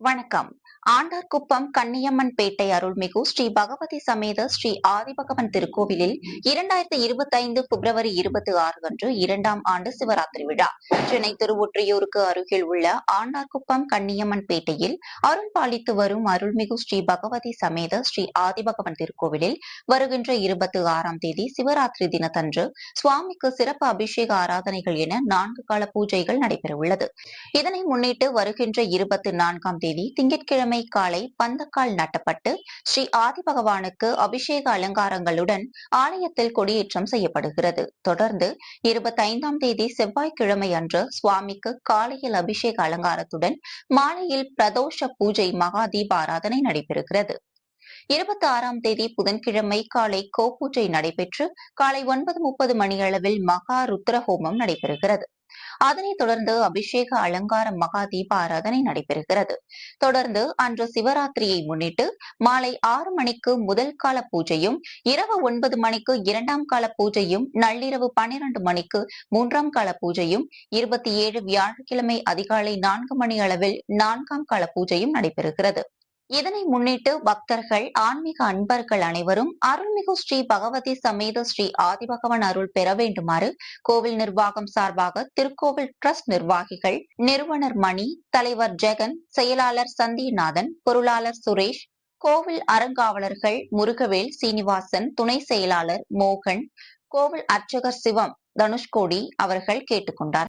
வணக்கம். ஆண்டார்குப்பம் கன்னியம்மன் பேட்டை அருள்மிகு ஸ்ரீ பகவதி சமேத ஸ்ரீ ஆதிபகவன் திருக்கோவிலில் இரண்டாயிரத்தி இருபத்தி ஐந்து பிப்ரவரி இருபத்தி ஆறு அன்று இரண்டாம் ஆண்டு சிவராத்திரி விழா. சென்னை திருவொற்றியூருக்கு அருகில் உள்ள ஆண்டார்குப்பம் கன்னியம்மன் பேட்டையில் அருள் பாலித்து வரும் அருள்மிகு ஸ்ரீ பகவதி சமேத ஸ்ரீ ஆதிபகவன் திருக்கோவிலில் வருகின்ற இருபத்தி ஆறாம் தேதி சிவராத்திரி தினத்தன்று சுவாமிக்கு சிறப்பு அபிஷேக ஆராதனைகள் என நான்கு கால பூஜைகள் நடைபெறவுள்ளது. இதனை முன்னிட்டு வருகின்ற இருபத்தி நான்காம் தேதி திங்கட்கிழமை காலை பந்தக்கால் நட்டப்பட்டு ஸ்ரீ ஆதி பகவானுக்கு அபிஷேக அலங்காரங்களுடன் ஆலயத்தில் கொடியேற்றம் செய்யப்படுகிறது. தொடர்ந்து இருபத்தைந்தாம் தேதி செவ்வாய்க்கிழமை அன்று சுவாமிக்கு காலையில் அபிஷேக அலங்காரத்துடன் மாலையில் பிரதோஷ பூஜை மகா தீபாராதனை நடைபெறுகிறது. இருபத்தி ஆறாம் தேதி புதன்கிழமை காலை கோபூஜை நடைபெற்று காலை ஒன்பது முப்பது மணியளவில் மகா ருத்ர ஹோமம் நடைபெறுகிறது. அதனைத் தொடர்ந்து அபிஷேக அலங்கார மகா தீப ஆராதனை நடைபெறுகிறது. தொடர்ந்து அன்று சிவராத்திரியை முன்னிட்டு மாலை ஆறு மணிக்கு முதல் கால பூஜையும் இரவு ஒன்பது மணிக்கு இரண்டாம் கால பூஜையும் நள்ளிரவு பன்னிரண்டு மணிக்கு மூன்றாம் கால பூஜையும் இருபத்தி ஏழு வியாழக்கிழமை அதிகாலை நான்கு மணி அளவில் நான்காம் கால பூஜையும் நடைபெறுகிறது. இதனை முன்னிட்டு பக்தர்கள் ஆன்மீக அன்பர்கள் அனைவரும் அருள்மிகு ஸ்ரீ பகவதி சமேத ஸ்ரீ ஆதிபகவன் அருள் பெற வேண்டுமாறு கோவில் நிர்வாகம் சார்பாக திருக்கோவில் டிரஸ்ட் நிர்வாகிகள் நிறுவனர் மணி தலைவர் ஜெகன் செயலாளர் சந்தியநாதன் பொருளாளர் சுரேஷ் கோவில் அறங்காவலர்கள் முருகவேல் சீனிவாசன் துணை செயலாளர் மோகன் கோவில் அர்ச்சகர் சிவம் தனுஷ்கோடி அவர்கள் கேட்டுக்கொண்டார்.